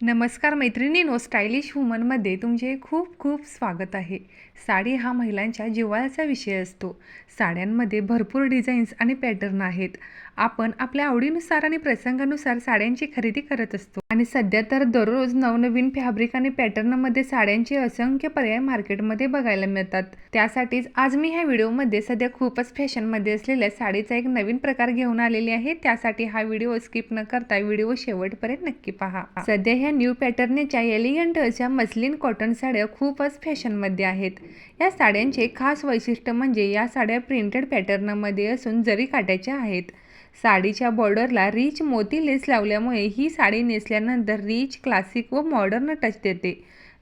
नमस्कार मैत्रिणीनो स्टायलिश वुमनमध्ये तुमचे खूप खूप स्वागत आहे. साडी हा महिलांच्या जिव्हाळ्याचा विषय असतो. साड्यांमध्ये भरपूर डिझाईन्स आणि पॅटर्न आहेत. आपण आपल्या आवडीनुसार आणि प्रसंगानुसार साड्यांची खरेदी करत असतो. आणि सध्या तर दररोज नवनवीन फॅब्रिक आणि पॅटर्नमध्ये साड्यांचे असंख्य पर्याय मार्केटमध्ये बघायला मिळतात. त्यासाठीच आज मी ह्या व्हिडिओमध्ये सध्या खूपच फॅशनमध्ये असलेल्या साडीचा एक नवीन प्रकार घेऊन आलेली आहे. त्यासाठी हा व्हिडिओ स्किप न करता व्हिडिओ शेवटपर्यंत नक्की पहा. सध्या ह्या न्यू पॅटर्नच्या एलिगंट अशा मस्लिन कॉटन साड्या खूपच फॅशनमध्ये आहेत. या साड्यांचे खास वैशिष्ट्य म्हणजे या साड्या प्रिंटेड पॅटर्नमध्ये असून जरी काट्याच्या आहेत साडीच्या बॉर्डरला रिच मोती लेस लावल्यामुळे ही साडी नेसल्यानंतर रिच क्लासिक व मॉडर्न टच देते.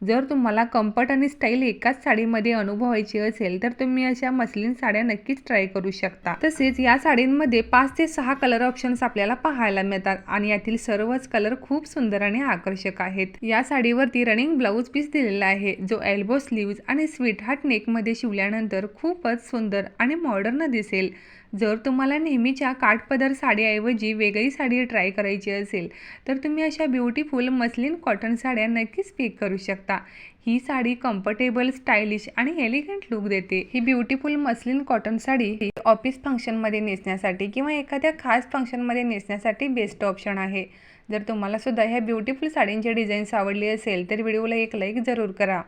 जर तुम्हाला कम्फर्ट आणि स्टाईल एकाच साडीमध्ये अनुभवायची असेल तर तुम्ही अशा मसलिन साड्या नक्कीच ट्राय करू शकता. तसेच या साडींमध्ये पाच ते सहा कलर ऑप्शन्स आपल्याला पाहायला मिळतात आणि यातील सर्वच कलर खूप सुंदर आणि आकर्षक आहेत. या साडीवरती रनिंग ब्लाऊज पीस दिलेला आहे जो एल्बो स्लीव्ज आणि स्वीट हार्ट नेकमध्ये शिवल्यानंतर खूपच सुंदर आणि मॉडर्न दिसेल. जर तुम्हाला नेहमीच्या काठपदर साडीऐवजी वेगळी साडी ट्राय करायची असेल तर तुम्ही अशा ब्युटिफुल मसलिन कॉटन साड्या नक्कीच पिक करू शकता. शकता ही साडी कम्फर्टेबल स्टायलिश आणि एलिगंट लुक देते. ही ब्युटिफुल मस्लिन कॉटन साडी ही ऑफिस फंक्शनमध्ये नेसण्यासाठी किंवा एखाद्या खास फंक्शनमध्ये नेसण्यासाठी बेस्ट ऑप्शन आहे. जर तुम्हाला सुद्धा ह्या ब्युटिफुल साडींचे डिझाईन्स आवडली असेल तर व्हिडिओला एक लाईक जरूर करा.